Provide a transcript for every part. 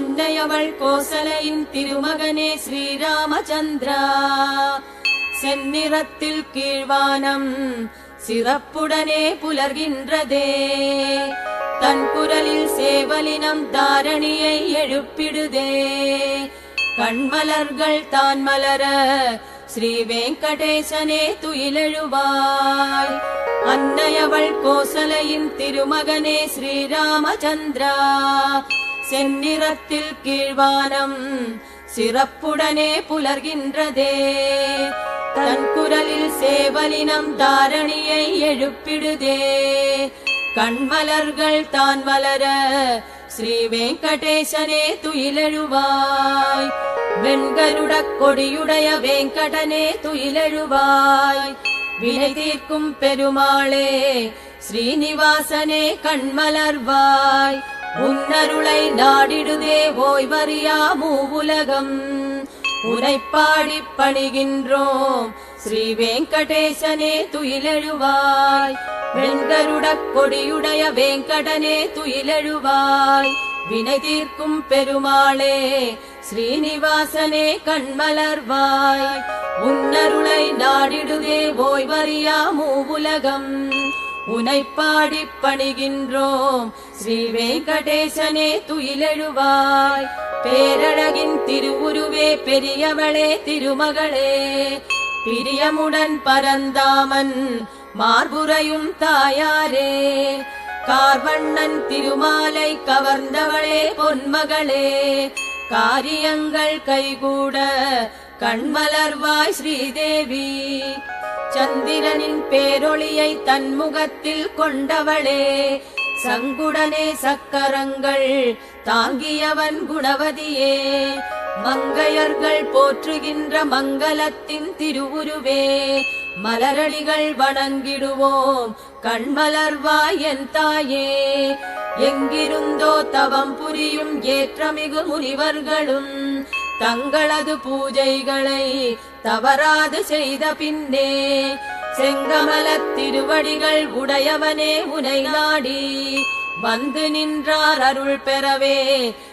அன்னையவள் கோசலையின் திருமகனே ஸ்ரீராமச்சந்திரா. செந்நிறத்தில் கீழ்வானம் சிறப்புடனே புலர்கின்றதே. தன் குரலில் சேவலினம் தாரணியை எழுப்பிடுதே. கண்மலர்கள் தான் மலர ஸ்ரீ வெங்கடேசனே துயிலெழுவாய். அன்னையவள் கோசலையின் திருமகனே ஸ்ரீராமச்சந்திரா. செந்நிறத்தில் கீழ்வானம் சிறப்புடனே புலர்கின்றதே. தன் குரலில் சேவலினம் தாரணியை எழுப்பிடுதே. கண்மலர்கள் தான் வளர ஸ்ரீ வெங்கடேசனே துயிலெழுவாய். வெண்கருட கொடியுடைய வெங்கடனே துயிலெழுவாய். வினை தீர்க்கும் பெருமாளே ஸ்ரீனிவாசனே கண்மலர்வாய். உன்னருளை நாடிடுதே ஓய்வறியா மூவுலகம். உரைப்பாடி பணிகின்றோம் ஸ்ரீ வெங்கடேசனே துயிலெழுவாய். வெண்கருட கொடியுடைய வேங்கடனே துயிலெழுவாய். வினை தீர்க்கும் பெருமாளே ஸ்ரீனிவாசனே கண்மலர்வாய். உன்னருளை நாடிடுதே ஓய்வறியா மூவுலகம். உனை பாடி பணிகின்றோம். ஸ்ரீ வெங்கடேசனே துயிலெழுவாய். பேரழகின் திருவுருவே பெரியவளே திருமகளே. பிரியமுடன் பரந்தாமன் மார்புரையும் தாயாரே. கார்வண்ணன் திருமாலை கவர்ந்தவளே பொன்மகளே. காரியங்கள் கைகூட கண்மலர்வாய் ஸ்ரீதேவி. சந்திரனின் பேரொளியை தன்முகத்தில் கொண்டவளே சங்குடனே சக்கரங்கள் தாங்கியவன் குணவதியே. மங்கையர்கள் போற்றுகின்ற மங்களத்தின் திருவுருவே மலரடிகள் வணங்கிடுவோம் கண்மலர்வாய் என் தாயே. எங்கிருந்தோ தவம் புரியும் ஏற்றமிகு முனிவர்களும் தங்களது பூஜைகளை தவறாது செய்த பின்னே செங்கமலத் திருவடிகள் உடையவனே உனை நாடி வந்து நின்றார் அருள் பெறவே.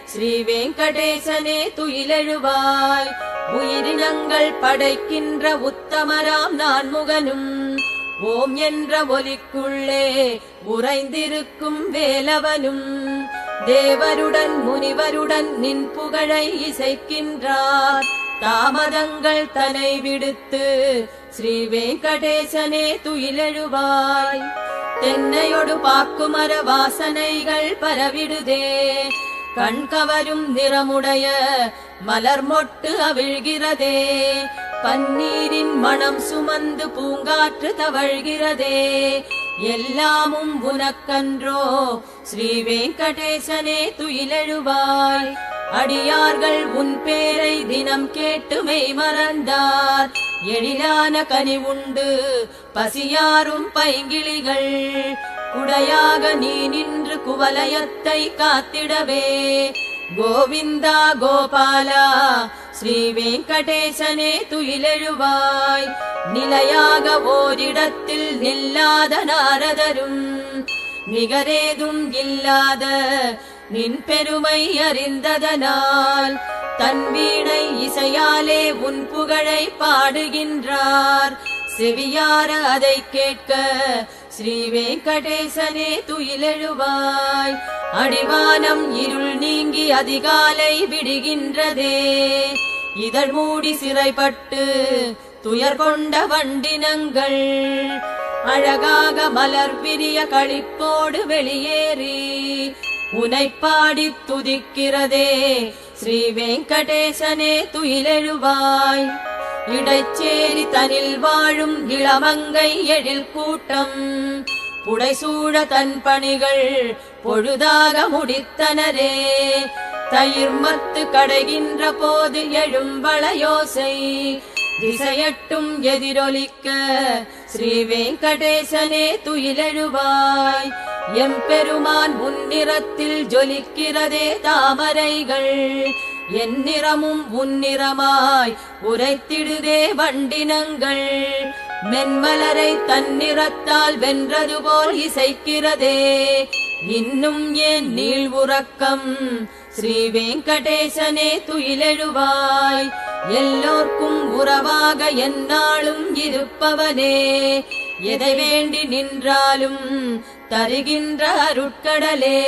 ஸ்ரீ வெங்கடேசனே துயிலெழுவாய். உயிரினங்கள் படைக்கின்ற உத்தமராம் நான் முகனும் ஓம் என்ற ஒலிக்குள்ளே உறைந்திருக்கும் வேலவனும். தேவருடன் முனிவருடன் நின் புகழை இசைக்கின்றார். தாமதங்கள் தனை விடுத்து ஸ்ரீ வெங்கடேசனே துயிலெழுவாய். தென்னையொடு பாக்குமர வாசனைகள் பரவிடுதே. கண்கவரும் நிறமுடைய மலர் மொட்டு அவிழ்கிறதே. பன்னீரின் மனம் சுமந்து பூங்காற்று தவழ்கிறதே. எல்லாமும் உனக்கன்றோ. ஸ்ரீ வெங்கடேசனே துயிலெழுவாய். அடியார்கள் உன் பேரை தினம் கேட்டுமை மறந்தார். எழிலான கனி உண்டு பசியாரும் பைங்கிளிகள். குடையாக நீ நின்று குவலயத்தை காத்திடவே. கோவிந்தா கோபாலா ஸ்ரீ வெங்கடேசனே துயிலெழுவாய். நிலையாக ஓரிடத்தில் நில்லாத நாரதரும் நிகரேதும் இல்லாத நின் பெருமை அறிந்ததனால் தன் வீணை இசையாலே உன் புகழை பாடுகின்றார். செவியார அதை கேட்க ஸ்ரீ வெங்கடேசனே துயிலெழுவாய். அடிவானம் இருள் நீங்கி அதிகாலை விடுகின்றதே. இதழ் மூடி சிறைப்பட்டு துயர் கொண்ட வண்டினங்கள். அழகாக மலர் விரிய கழிப்போடு வெளியேறி உனைப்பாடி துதிக்கிறதே. ஸ்ரீ வெங்கடேசனே துயிலெழுவாய். இடைச்சேரி தனில் வாழும் இளமங்கை எழில் கூட்டம். புடைசூழ தன் பணிகள் பொழுதாக முடித்தனரே. தயிர்மத்து கடைகின்ற போது எழும் வளையோசை திசையட்டும் எதிரொலிக்க ஸ்ரீ வெங்கடேசனே துயிலெழுவாய். எம்பெருமான் முன்னிறத்தில் ஜொலிக்கிறதே தாமரைகள். என் நிறமும் உன்னிறமாய் உரைத்திடுதே வண்டினங்கள். மென்மலரை தன்னிறத்தால் வென்றது போல் இசைக்கிறதே. இன்னும் ஏன் நீள் உறக்கம் ஸ்ரீ வெங்கடேசனே துயிலெழுவாய். எல்லோர்க்கும் உறவாக என்னாலும் இருப்பவனே. எதை வேண்டி நின்றாலும் தருகின்ற அருட்கடலே.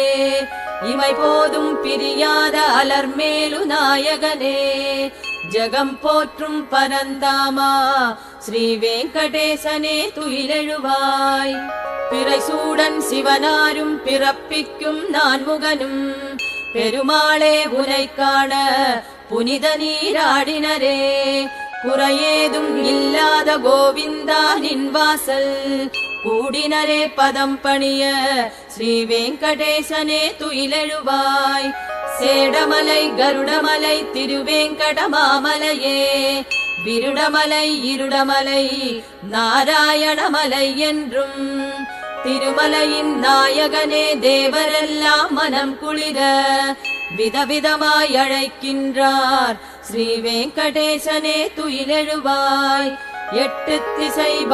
இவை போதும் பிரியாத அலர்மேலு நாயகனே. ஜகம் போற்றும் பரந்தாமா ஸ்ரீ வெங்கடேசனே துயிலெழுவாய். பிறை சூடன் சிவனாரும் பிறப்பிக்கும் நான்முகனும் பெருமாளே உனை காண புனித நீராடினரே குறையேதும் இல்லாத கோவிந்தா நின் வாசல் கூடினரே பதம் பணிய ஸ்ரீ வெங்கடேசனே துயிலெழுவாய். சேடமலை கருடமலை திருவேங்கடமாமலையே. விருடமலை இருடமலை நாராயணமலை என்றும். திருமலையின் நாயகனே தேவரெல்லாம் மனம் குளிர விதவிதமாய் அழைக்கின்றார். ஸ்ரீ வெங்கடேசனே துயிலெழுவாய். எட்டு திசை